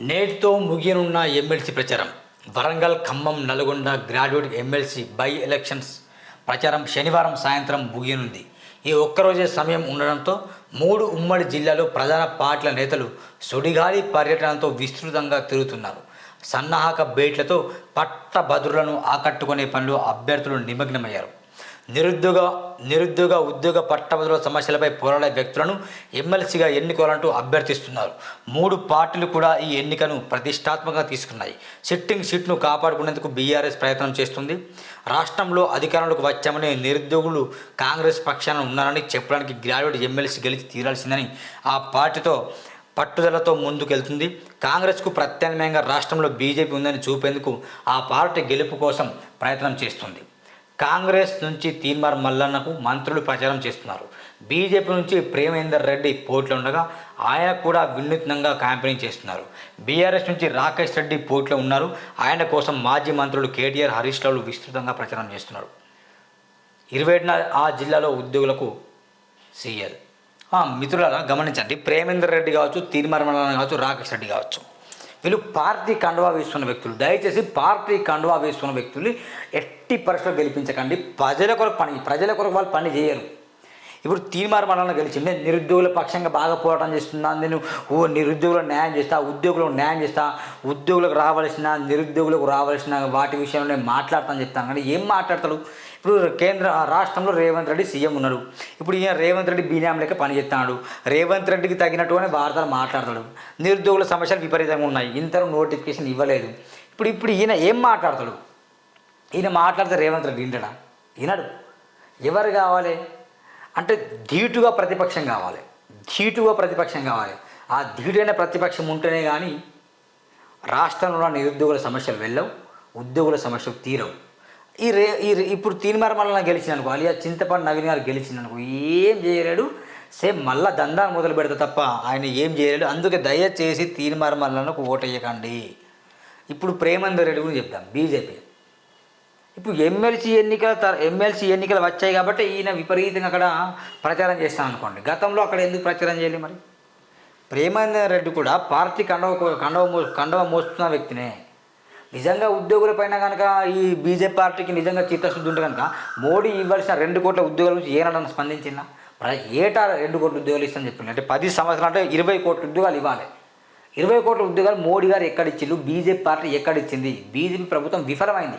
నేటితో ముగియనున్న ఎమ్మెల్సీ ప్రచారం. Warangal Khammam Nalgonda graduate MLC by elections ప్రచారం శనివారం సాయంత్రం ముగియనుంది. ఈ ఒక్కరోజే సమయం ఉండడంతో మూడు ఉమ్మడి జిల్లాలో ప్రధాన పార్టీల నేతలు సుడిగాలి పర్యటనతో విస్తృతంగా తిరుగుతున్నారు. సన్నాహక బేట్లతో పట్టభద్రులను ఆకట్టుకునే పనిలో అభ్యర్థులు నిమగ్నమయ్యారు. నిరుద్యోగ నిరుద్యోగ ఉద్యోగ పట్టభద్రుల సమస్యలపై పోరాడే వ్యక్తులను ఎమ్మెల్సీగా ఎన్నుకోవాలంటూ అభ్యర్థిస్తున్నారు. మూడు పార్టీలు కూడా ఈ ఎన్నికను ప్రతిష్టాత్మకంగా తీసుకున్నాయి. సిట్టింగ్ సీట్ను కాపాడుకునేందుకు బీఆర్ఎస్ ప్రయత్నం చేస్తుంది. రాష్ట్రంలో అధికారంలోకి వచ్చామని నిరుద్యోగులు కాంగ్రెస్ పక్షాన ఉన్నారని చెప్పడానికి గ్రాడ్యుయేట్ ఎమ్మెల్సీ గెలిచి తీరాల్సిందని ఆ పార్టీతో పట్టుదలతో ముందుకెళ్తుంది. కాంగ్రెస్కు ప్రత్యామ్నాయంగా రాష్ట్రంలో బీజేపీ ఉందని చూపేందుకు ఆ పార్టీ గెలుపు కోసం ప్రయత్నం చేస్తుంది. కాంగ్రెస్ నుంచి తీన్మార్ మల్లన్నకు మంత్రులు ప్రచారం చేస్తున్నారు. బీజేపీ నుంచి ప్రేమేందర్ రెడ్డి పోటీలో ఉండగా ఆయన కూడా వినూత్నంగా క్యాంపెయిన్ చేస్తున్నారు. బీఆర్ఎస్ నుంచి రాకేష్ రెడ్డి పోటీలో ఉన్నారు. ఆయన కోసం మాజీ మంత్రులు కేటీఆర్ హరీష్ రావులు విస్తృతంగా ప్రచారం చేస్తున్నారు. ఇరవై ఏడున ఆ జిల్లాలో ఉద్యోగులకు సీఎల్. మిత్రులారా గమనించండి. ప్రేమేందర్ రెడ్డి కావచ్చు తీర్మానం కావచ్చు రాకేష్ రెడ్డి కావచ్చు. వీళ్ళు పార్టీ కండువా వేసుకున్న వ్యక్తులు. దయచేసి పార్టీ కండువా వేసుకున్న వ్యక్తుల్ని ఎట్టి పరిస్థితులు గెలిపించకండి. ప్రజల కొరకు పని ప్రజల కొరకు వాళ్ళు పని చేయరు. ఇప్పుడు తీర్మార్ మండలంలో గెలిచింది. నేను నిరుద్యోగుల పక్షంగా బాగా పోరాటం చేస్తున్నా నేను ఓ నిరుద్యోగులకు న్యాయం చేస్తా ఉద్యోగులకు న్యాయం చేస్తా ఉద్యోగులకు రావాల్సిన నిరుద్యోగులకు రావాల్సిన వాటి విషయంలో నేను మాట్లాడతాను చెప్తాను. కానీ ఏం మాట్లాడతాడు ఇప్పుడు కేంద్ర రాష్ట్రంలో రేవంత్ రెడ్డి సీఎం ఉన్నాడు. ఇప్పుడు ఈయన రేవంత్ రెడ్డి బీనాం లెక్క పనిచేస్తున్నాడు రేవంత్ రెడ్డికి తగినట్టుగానే వార్తలు మాట్లాడతాడు. నిరుద్యోగుల సమస్యలు విపరీతంగా ఉన్నాయి. ఇంతలో నోటిఫికేషన్ ఇవ్వలేదు. ఇప్పుడు ఇప్పుడు ఈయన ఏం మాట్లాడతాడు? ఈయన మాట్లాడితే రేవంత్ రెడ్డి వింటడా? వినడు. ఎవరు కావాలి? అంటే ధీటుగా ప్రతిపక్షం కావాలి. ధీటుగా ప్రతిపక్షం కావాలి. ఆ ధీటైన ప్రతిపక్షం ఉంటేనే కానీ రాష్ట్రంలో ఉన్న నిరుద్యోగుల సమస్యలు వెళ్ళవు ఉద్యోగుల సమస్యలు తీరవు. ఈ రే ఈ ఇప్పుడు తీన్మార గెలిచిననుకో గెలిచిన అనుకో అలియా చింతపండు నవీన్ గారు గెలిచిన అనుకో ఏం చేయలేడు. సేమ్ మళ్ళా దందా మొదలు పెడతా తప్ప ఆయన ఏం చేయలేడు. అందుకే దయచేసి తీన్మార మల్లకు ఓటేయకండి. ఇప్పుడు ప్రేమందర్ రెడ్డి గురించి చెప్తాం బీజేపీ. ఇప్పుడు ఎమ్మెల్సీ ఎన్నికల ఎమ్మెల్సీ ఎన్నికలు వచ్చాయి కాబట్టి ఈయన విపరీతంగా అక్కడ ప్రచారం చేస్తాను అనుకోండి. గతంలో అక్కడ ఎందుకు ప్రచారం చేయాలి మరి? ప్రేమేందర్ రెడ్డి కూడా పార్టీ కండవ కండవ మో కండవ మోస్తున్న వ్యక్తినే. నిజంగా ఉద్యోగులపైన కనుక ఈ బీజేపీ పార్టీకి నిజంగా చిత్తశుద్ధి ఉంటే కనుక మోడీ ఇవ్వాల్సిన రెండు కోట్ల ఉద్యోగాల నుంచి ఏనాడన్నా స్పందించిందా ప్ర- ఏటా రెండు కోట్ల ఉద్యోగాలు ఇస్తాను చెప్పింది అంటే పది సంవత్సరాలు అంటే ఇరవై కోట్ల ఉద్యోగాలు ఇవ్వాలి. ఇరవై కోట్ల ఉద్యోగాలు మోడీ గారు ఎక్కడిచ్చిండు బీజేపీ పార్టీ ఎక్కడిచ్చింది? బీజేపీ ప్రభుత్వం విఫలమైంది.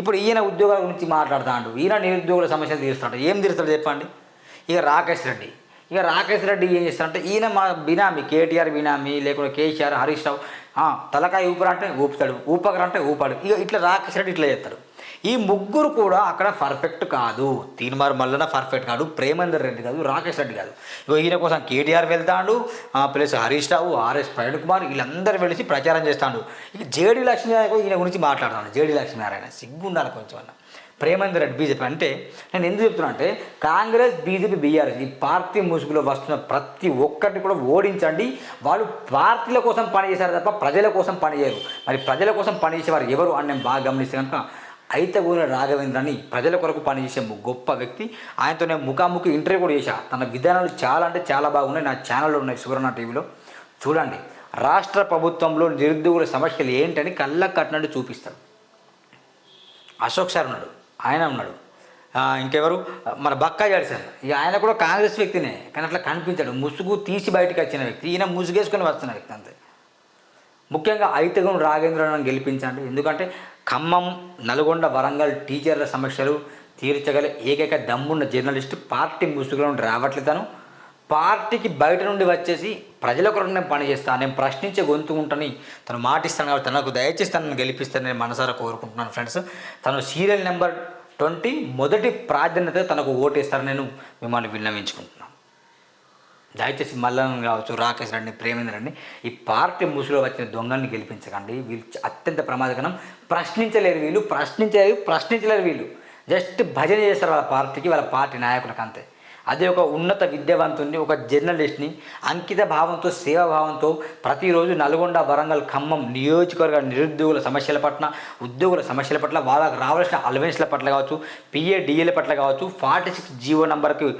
ఇప్పుడు ఈయన ఉద్యోగాల గురించి మాట్లాడుతాడు. ఈయన నిరుద్యోగుల సమస్యలు తీరుస్తాడు. ఏం తీరుస్తాడు చెప్పండి? ఇక రాకేష్ రెడ్డి. ఇక రాకేష్ రెడ్డి ఏం చేస్తాడంటే ఈయన మా బినామీ కేటీఆర్ బినామీ లేకుంటే కేసీఆర్ హరీష్ రావు తలకాయ ఊపరంటే ఊపుతాడు ఊపకరంటే ఊపాడు. ఇక ఇట్లా రాకేష్ రెడ్డి ఇట్లా చేస్తాడు. ఈ ముగ్గురు కూడా అక్కడ పర్ఫెక్ట్ కాదు. తీన్మార్ మల్లన పర్ఫెక్ట్ కాదు. ప్రేమేందర్ రెడ్డి కాదు. రాకేష్ రెడ్డి కాదు. ఇగో ఈయన కోసం కేటీఆర్ వెళ్తాడు. ప్లస్ హరీష్ రావు ఆర్ఎస్ ప్రవీణ్ కుమార్ వీళ్ళందరూ వెళ్ళి ప్రచారం చేస్తాడు. ఇక జేడీ లక్ష్మీనారాయణ ఈయన గురించి మాట్లాడుతున్నాడు జేడీ లక్ష్మీనారాయణ సిగ్గుండాలి కొంచెం అన్న. ప్రేమేందర్ రెడ్డి బీజేపీ. అంటే నేను ఎందుకు చెప్తున్నా అంటే కాంగ్రెస్ బీజేపీ బీఆర్ఎస్ ఈ పార్టీ ముసుగులో వస్తున్న ప్రతి ఒక్కరిని కూడా ఓడించండి. వాళ్ళు పార్టీల కోసం పనిచేశారు తప్ప ప్రజల కోసం పనిచేయరు. మరి ప్రజల కోసం పనిచేసేవారు ఎవరు అని నేను బాగా గమనిస్తే కనుక అయితగూన రాఘవేంద్రని ప్రజల కొరకు పనిచేసే గొప్ప వ్యక్తి. ఆయనతో నేను ముఖాముఖి ఇంటర్వ్యూ కూడా చేశా. తన విధానాలు చాలా అంటే చాలా బాగున్నాయి. నా ఛానల్లో ఉన్నాయి సువర్ణ టీవీలో. చూడండి రాష్ట్ర ప్రభుత్వంలో నిరుద్యోగుల సమస్యలు ఏంటని కళ్ళకు కట్టినట్టు చూపిస్తాడు. అశోక్ సార్ ఉన్నాడు ఆయన ఉన్నాడు. ఇంకెవరు? మన బక్కాజాడు సార్. ఇక ఆయన కూడా కాంగ్రెస్ వ్యక్తినే కానీ అట్లా కనిపించాడు. ముసుగు తీసి బయటకు వచ్చిన వ్యక్తి. ఈయన ముసుగేసుకొని వస్తున్న వ్యక్తి అంతే. ముఖ్యంగా ఐతగం రాగేంద్రను గెలిపించండి. ఎందుకంటే ఖమ్మం నల్గొండ వరంగల్ టీచర్ల సమస్యలు తీర్చగల ఏకైక దమ్మున్న జర్నలిస్ట్ పార్టీ ముసుగులో నుండి రావట్లేదు తను. పార్టీకి బయట నుండి వచ్చేసి ప్రజల కొరకు నేను పని చేస్తాను నేను ప్రశ్నించే గొంతు ఉంటని తను మాటిస్తాను కాబట్టి తనకు దయచేసి తనను గెలిపిస్తానని నేను మనసారా కోరుకుంటున్నాను ఫ్రెండ్స్. తను సీరియల్ నెంబర్ ట్వంటీ మొదటి ప్రాధాన్యత తనకు ఓటేస్తారని నేను మిమ్మల్ని విన్నవించుకుంటున్నాను. దయచేసి మల్లన్ కావచ్చు రాకేష్ రెడ్డి ప్రేమేంద్ర రెడ్డి ఈ పార్టీ ముసులో వచ్చిన దొంగల్ని గెలిపించకండి. వీళ్ళు అత్యంత ప్రమాదకరం. ప్రశ్నించలేరు వీళ్ళు ప్రశ్నించలేరు ప్రశ్నించలేరు వీళ్ళు. జస్ట్ భజన చేస్తారు వాళ్ళ పార్టీకి వాళ్ళ పార్టీ నాయకులకు అంతే. అదే ఒక ఉన్నత విద్యావంతుని ఒక జర్నలిస్ట్ని అంకిత భావంతో సేవాభావంతో ప్రతిరోజు నల్గొండ వరంగల్ ఖమ్మం నియోజకవర్గ నిరుద్యోగుల సమస్యల పట్ల ఉద్యోగుల సమస్యల పట్ల వాళ్ళకు రావాల్సిన అలవెన్స్ల పట్ల కావచ్చు పిఏ డిఏల పట్ల కావచ్చు ఫార్టీ సిక్స్ జీవో నంబర్కి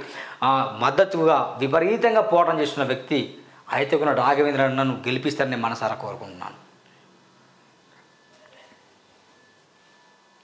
మద్దతుగా విపరీతంగా పోరాటం చేస్తున్న వ్యక్తి అయితే కూడా రాఘవేంద్ర నన్ను గెలిపిస్తారని మనసారా కోరుకుంటున్నాను.